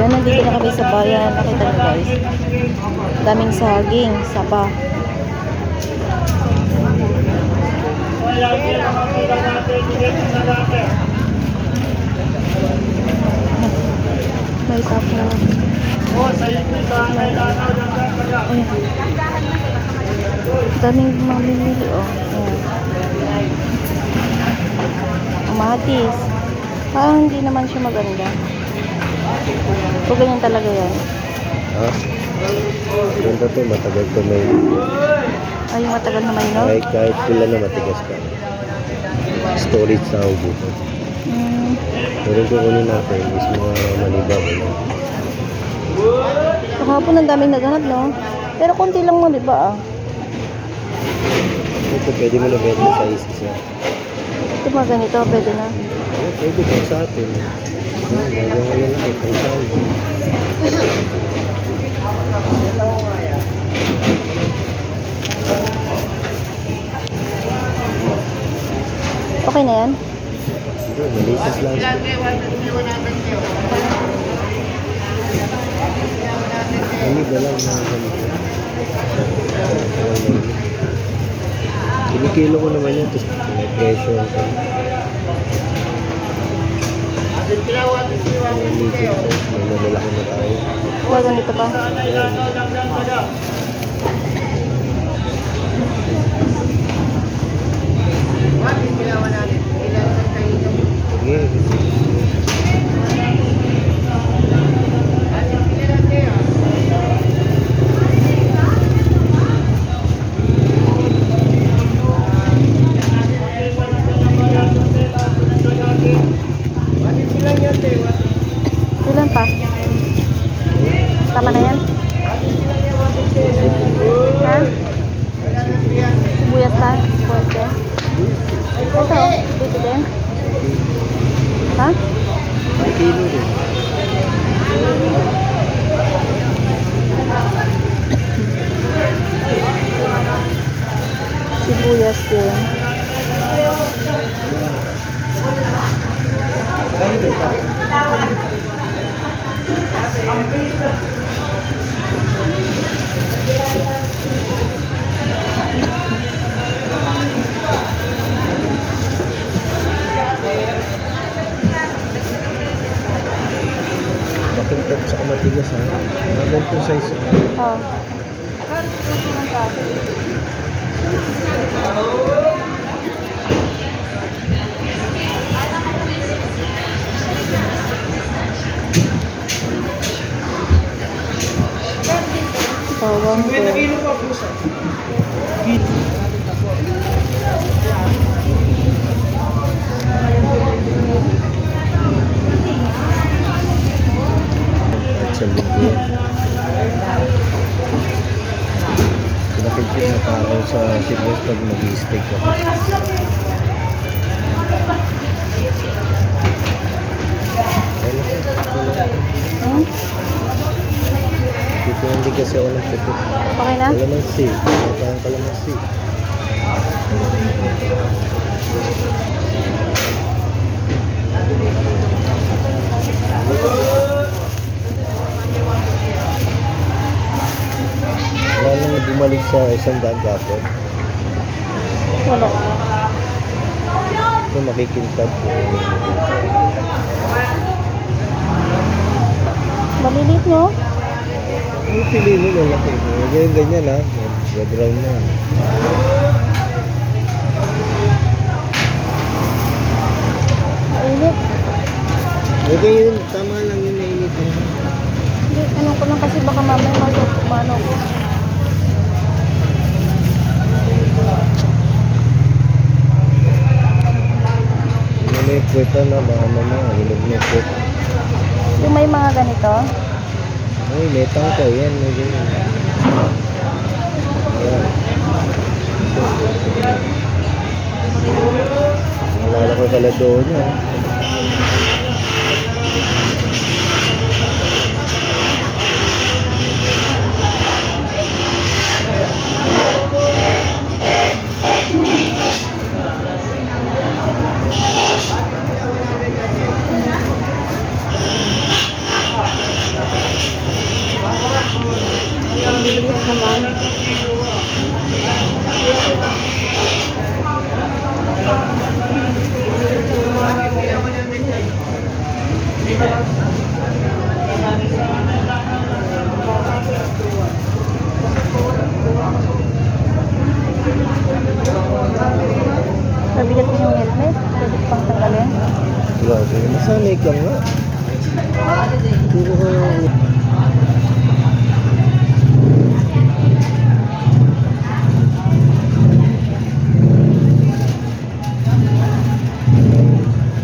Yan, nandito na kami sa bayan. Nakita niyo guys. Daming saging, saba. May tapo. Ay. Daming mamimili oh. Ayan. Kamatis. Parang hindi naman siya maganda. O ganyan talaga yan. Ha? Ganda to, matagal to may... Ay, matagal na may no? Kahit, kahit pila na matigas ka. Storage sa dito. Mm, Pero kukunin natin is mga malibab. Ano? kahapon ang daming naghanap, no? Pero konti lang mo, di ba? Ah? Ito pwede mo na benta sa isa. Ito mga ganito, pwede na. Oh, pwede kung sa atin. Okay na yan? Malitas lang. Ba lang na ganito? Kinikilo ko naman yan, tapos ako. May medium size, may malalaki na tayo. Mga ganito pa. Ayan. Ha? Oh. Bawang. Sa Sibos pag ako. Hmm? Dito hindi kasi ako ng puto. Okay na? Kalamansi. Parang kalamansi. Wala nang bumalik sa isang daan kapon. Wala. Ito makikintab ko. Malilit, no? Ang pili mo lalaki. Ganyan ganyan ha. Ga-brown na. Mainit. Okay yun. Tama lang yun na init. eh. Hindi, ano ko lang kasi baka mamaya masok, mano ko. Puweta na. Baka mamaya. Hinog na puweta. Yung may mga ganito, Ay, letang ko. Yan. May ganyan. Ayan. Nalala ko pala doon niya. Masanay ka nga.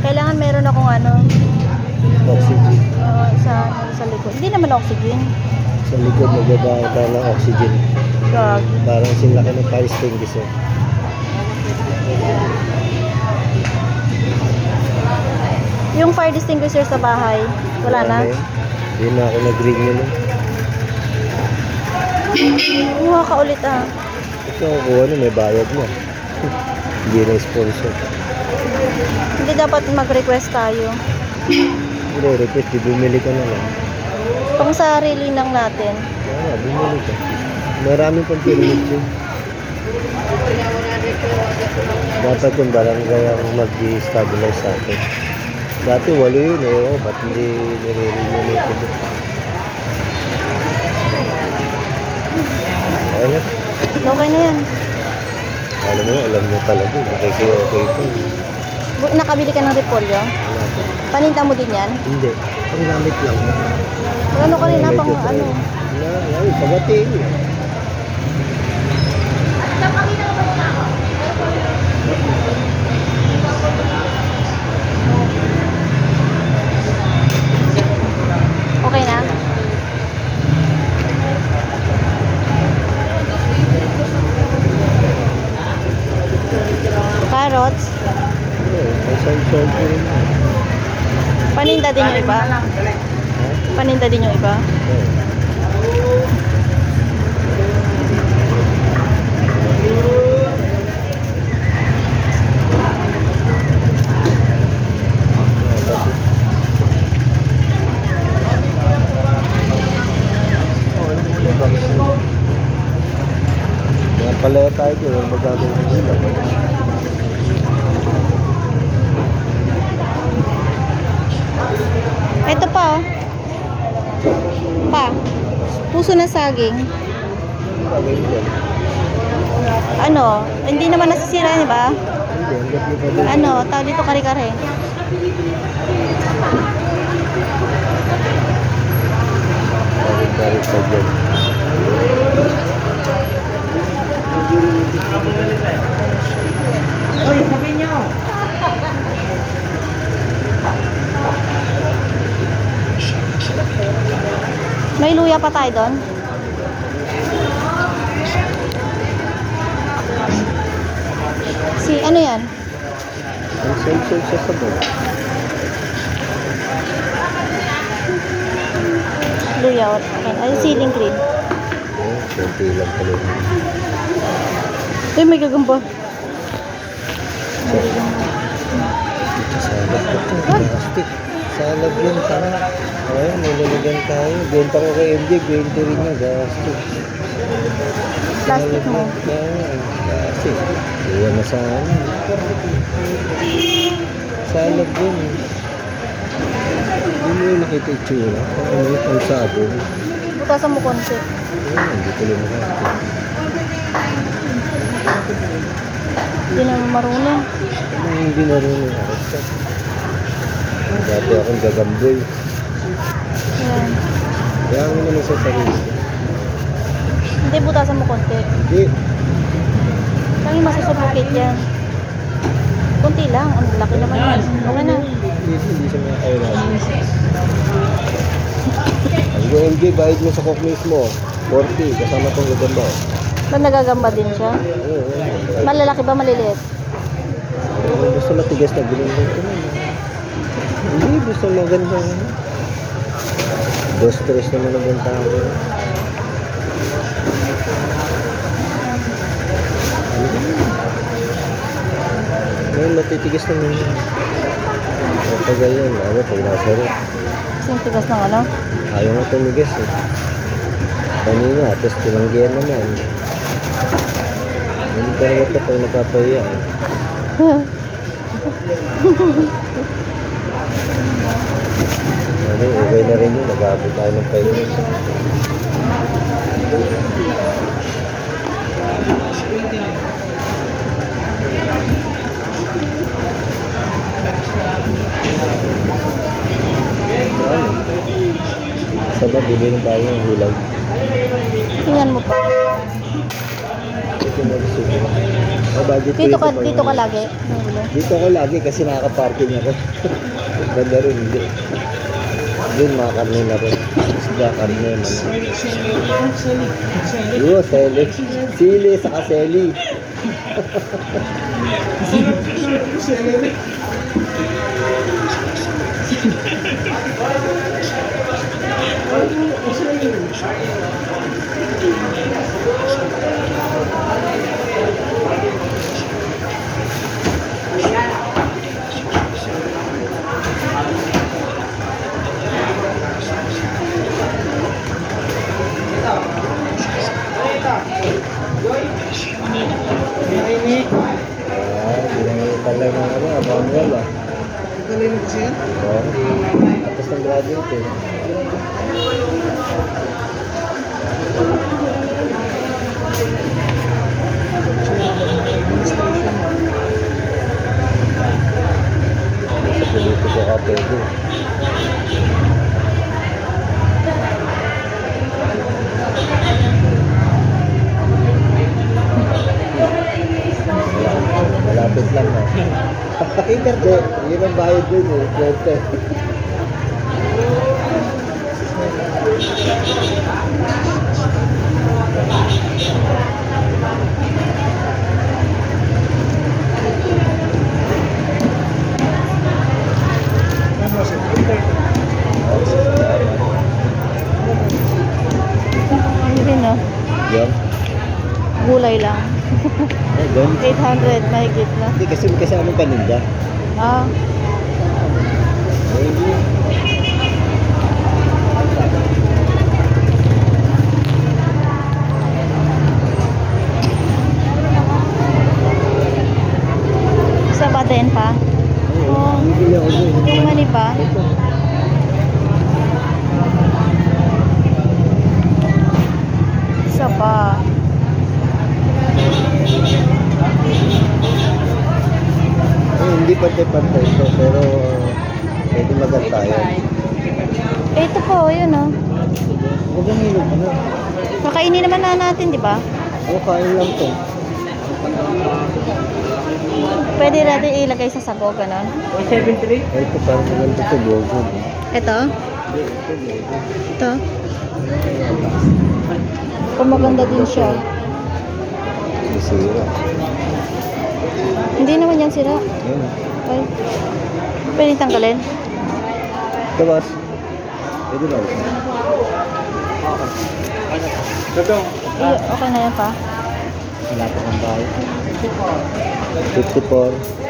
Ka Kailangan meron akong ano, oxygen. uh, sa, sa likod. Hindi naman oxygen. Sa likod nagbabawa tayo ng oxygen. Gag. Parang sinlaki ng fire extinguisher. Yung fire extinguisher sa bahay, wala na. Hindi na ako nag-ring yun. eh. Kumuha ka ulit ah. Ito ako kuha na, may bayad na. Hindi na sponsor. Hindi dapat mag-request tayo. Hindi, request, di bumili ka na lang. Pang sarili lang natin. Kaya bumili ka. Marami pang permit yun. Dapat yung barangay ang mag-stabilize sa atin. Dati walo yun eh. Oh, ba't hindi nire-remunate ito? Ayun. Okay na yan. Alam mo, alam mo talaga. Nakiki-okay ito. Bu- Nakabili ka ng repolyo? Wala pa. Paninta mo din yan? Hindi. Ang gamit lang. Ano ka rin na pang ano? Na, ay, pagati. Okay na? Carrots? Oo, may sound-sound ko rin. Paninda din yung iba? Ha? Paninda din yung iba? Palaya tayo magagawin nila? Ito pa oh. Pa. Puso na saging. Ano? Hindi naman nasisira, di ba? Ano? Tawag dito kare-kare. Pa dyan. May luya pa tayo doon. Si, ano yan? Ang save-save sa sabon. Luya. Okay. Ay, ceiling cream. Eh, konti lang pala. Uy, may gagamba. Salad ko to. Plastic. Salad yun, tara. Ayun, may lalagyan tayo. Benta ko kay MJ, 20 rin niya. Gastos. Plastic mo. Yan, plastic. Iwan na sa ano. Salad yun. Hindi mo yung nakita yung tsura. Ano yung pang sabon. Butasan mo konti. Ayun, hindi ko lang nakita. Hindi naman marunong. Ano yung hindi marunong ako? Dati akong gagamboy. Ayan. Kaya ako naman sa sarili. Hindi, butasan mo konti. Hindi. Lagi masusubukit yan. Kunti lang. Ang laki naman yan. Okay na. Hindi, hindi siya makakailangan. Ang GMG, bayad mo sa cook mismo. 40, kasama tong gagamba. Ba't nagagamba din siya? Oo. Malalaki ba maliliit? Gusto matigas na binunod ko. Hindi, gusto maganda. Dos, tres naman ang ko. Ngayon, matitigas naman yun. Kapag ganyan, ano, pag nasa. Kasi yung tigas ng ano? Ayaw nga tumigas eh. Kanina, tapos tinanggihan naman. Hindi talaga ito pag napapahiya eh. Ano, okay na Grabe tayo ng pahinga. Sabag, bibili ng tayo ng hulag. Tingnan mo pa. Ko. Oh, budget ko Dito ito ka, dito yun. ka lagi. Dito ako lagi kasi nakaka-parking ako. Ganda rin, hindi. Doon mga karne na rin. Isda, karne, manok. Yo, seli. Sili, saka seli. Ah, bayad dun eh. Swerte. Hindi no. Yan. Gulay lang. Ay, ganun. 800 mahigit na. Hindi kasi may kasamang paninda. Ah, isa pa din pa. Oo. Pa. Isa pa. Ay, hindi pantay-pantay ito, pero pwede magantayan. Eh, ito po, yun oh. Huwag mong hilog ano. Kakainin naman na natin, di ba? O, kain lang to. Pwede natin ilagay sa sago, ganon. Ay, ito parang maganda ito, logo. Ito? Ito? Kung maganda din siya. Sisira. Hindi naman yan sira. Ayun. Ay. Pwede tanggalin. Ito, boss. Pwede ba? Ay, okay na yan pa. Wala pa kang bahay. 54.